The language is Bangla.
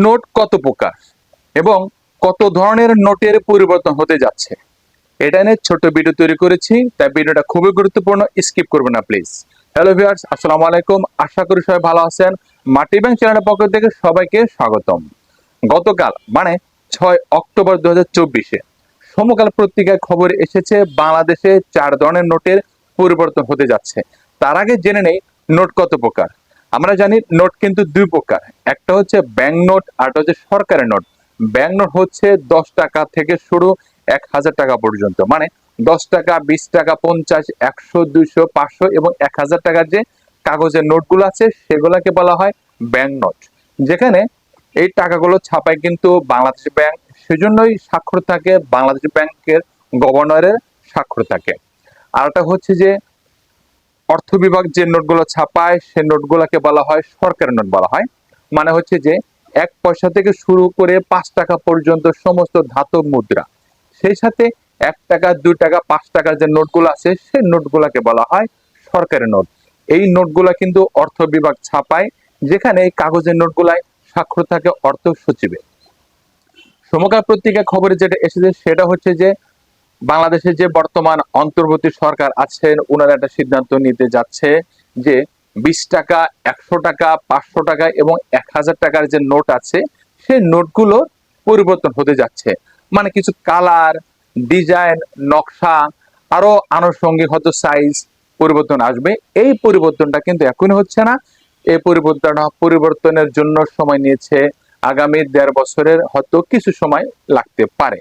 নোট কত প্রকার এবং কত ধরনের নোটের পরিবর্তন হতে যাচ্ছে? এটা নিয়ে ছোট ভিডিও তৈরি করেছি, তাই ভিডিওটা খুবই গুরুত্বপূর্ণ। স্কিপ করবেন না, প্লিজ। হ্যালো ভিউয়ার্স, আসসালামু আলাইকুম। আশা করি সবাই ভালো আছেন। মাটি ব্যাংক চ্যানেলের পক্ষ থেকে সবাইকে স্বাগতম। গতকাল মানে ছয় অক্টোবর দু হাজার চব্বিশে, সমকাল পত্রিকায় খবর এসেছে, বাংলাদেশে চার ধরনের নোটের পরিবর্তন হতে যাচ্ছে। তার আগে জেনে নেই, নোট কত প্রকার? আমরা জানি নোট কিন্তু দুই প্রকার। একটা হচ্ছে ব্যাংক নোট আর একটা হচ্ছে সরকারি নোট ব্যাংক নোট হচ্ছে দশ টাকা থেকে শুরু এক হাজার টাকা পর্যন্ত। মানে দশ টাকা, বিশ টাকা, পঞ্চাশ, একশো, দুইশো, পাঁচশো এবং এক হাজার টাকার যে কাগজের নোটগুলো আছে, সেগুলোকে বলা হয় ব্যাংক নোট যেখানে এই টাকাগুলো ছাপায় কিন্তু বাংলাদেশ ব্যাংক সেজন্যই স্বাক্ষর থাকে, বাংলাদেশ ব্যাংকের গভর্নরের স্বাক্ষর থাকে। আরটা হচ্ছে যে অর্থ বিভাগ যে নোটগুলো ছাপায়, সে নোটগুলোকে বলা হয় সরকারি নোট বলা হয়। মানে হচ্ছে যে, এক পয়সা থেকে শুরু করে পাঁচ টাকা পর্যন্ত সমস্ত ধাতব মুদ্রা। সেই সাথে এক টাকা, দুই টাকা, পাঁচ টাকার যে নোটগুলো আছে সেই নোটগুলোকে বলা হয় সরকারি নোট। এই নোটগুলা কিন্তু অর্থ বিভাগ ছাপায়, যেখানে এই কাগজের নোটগুলায় স্বাক্ষর থাকে অর্থ সচিবের সমকাল পত্রিকা খবরে যেটা এসেছে, সেটা হচ্ছে যে বাংলাদেশের যে বর্তমান অন্তর্বর্তী সরকার আছেন ওনারা একটা সিদ্ধান্ত নিতে যাচ্ছে যে বিশ টাকা, একশো টাকা, পাঁচশো টাকা এবং এক হাজার টাকার যে নোট আছে, সেই নোটগুলো পরিবর্তন হতে যাচ্ছে। মানে কিছু কালার, ডিজাইন, নকশা, আরও আনুষঙ্গিক হয়তো সাইজ পরিবর্তন আসবে। এই পরিবর্তনটা কিন্তু এখনই হচ্ছে না। এই পরিবর্তন, পরিবর্তনের জন্য সময় নিয়েছে আগামী দেড় বছরের হয়তো কিছু সময় লাগতে পারে।